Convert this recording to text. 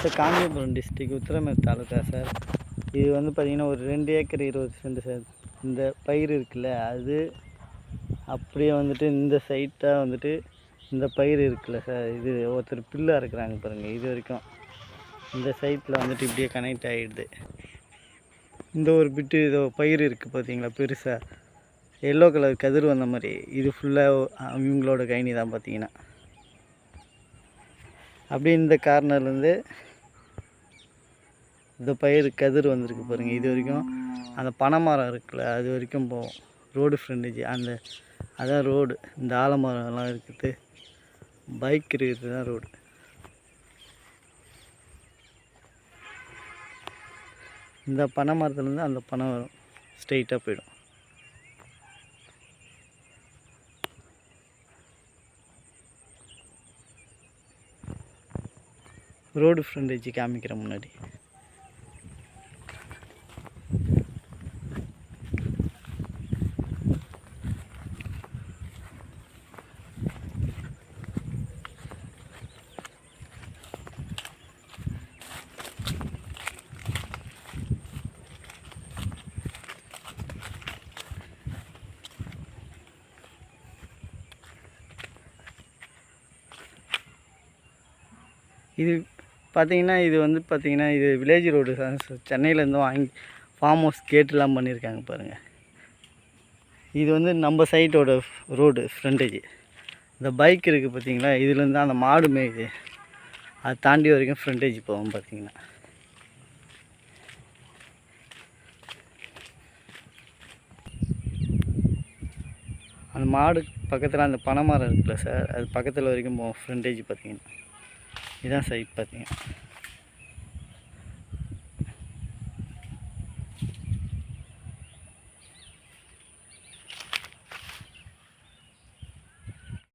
Sir Kanchipuram district Uthiramerur taluka sir. இது வந்து பார்த்திங்கன்னா ஒரு ரெண்டு ஏக்கர் இருபது சென்ட் சார். இந்த பயிர் இருக்குல்ல அது அப்படியே வந்துட்டு இந்த சைட்டாக வந்துட்டு இந்த பயிர் இருக்குல்ல சார். இது ஒருத்தர் பில்லு இருக்கிறாங்க பாருங்கள் இது வரைக்கும். இந்த சைட்டில் வந்துட்டு இப்படியே கனெக்ட் ஆகிடுது இந்த ஒரு பிட்டு இதோ பயிர் இருக்குது பார்த்தீங்களா பெருசாக எல்லோ கலர் கதிர் வந்த மாதிரி. இது ஃபுல்லாக இவங்களோட கைனி தான் பார்த்தீங்கன்னா அப்படியே இந்த கார்னர்லேருந்து இந்த பயிர் கதிர் வந்திருக்கு பாருங்கள் இது வரைக்கும் அந்த பனைமரம் இருக்குல்ல அது வரைக்கும் போகும் ரோடு ஃப்ரெண்டேஜ் அந்த அதான் ரோடு இந்த ஆலமரம்லாம் இருக்குது. பைக் இருக்கிறது தான் ரோடு இந்த பனை மரத்துலேருந்து அந்த பனை வரும். ஸ்ட்ரெயிட்டாக போயிடும். ரோடு ஃப்ரண்டேஜ் காமிக்கிறேன் முன்னாடி. இது பார்த்தீங்கன்னா இது வந்து பார்த்திங்கன்னா இது வில்லேஜ் ரோடு. சென்னையிலேருந்து வாங்கி ஃபார்ம் ஹவுஸ் கேட்டுலாம் பண்ணியிருக்காங்க பாருங்கள் இது வந்து நம்ம சைட்டோட ரோடு ஃப்ரண்டேஜ் இந்த பைக் இருக்குது பார்த்திங்களா? இதுலேருந்து அந்த மாடு மேயுது. அது தாண்டி வரைக்கும் ஃப்ரண்டேஜ் போவோம் பார்த்தீங்கன்னா. அந்த மாடு பக்கத்தில் அந்த பனை மரம் இருக்குல்ல சார்? அது பக்கத்தில் வரைக்கும் போவோம் ஃப்ரண்டேஜ் பார்த்திங்கன்னா. இதுதான் சைட் பார்த்தீங்கன்னா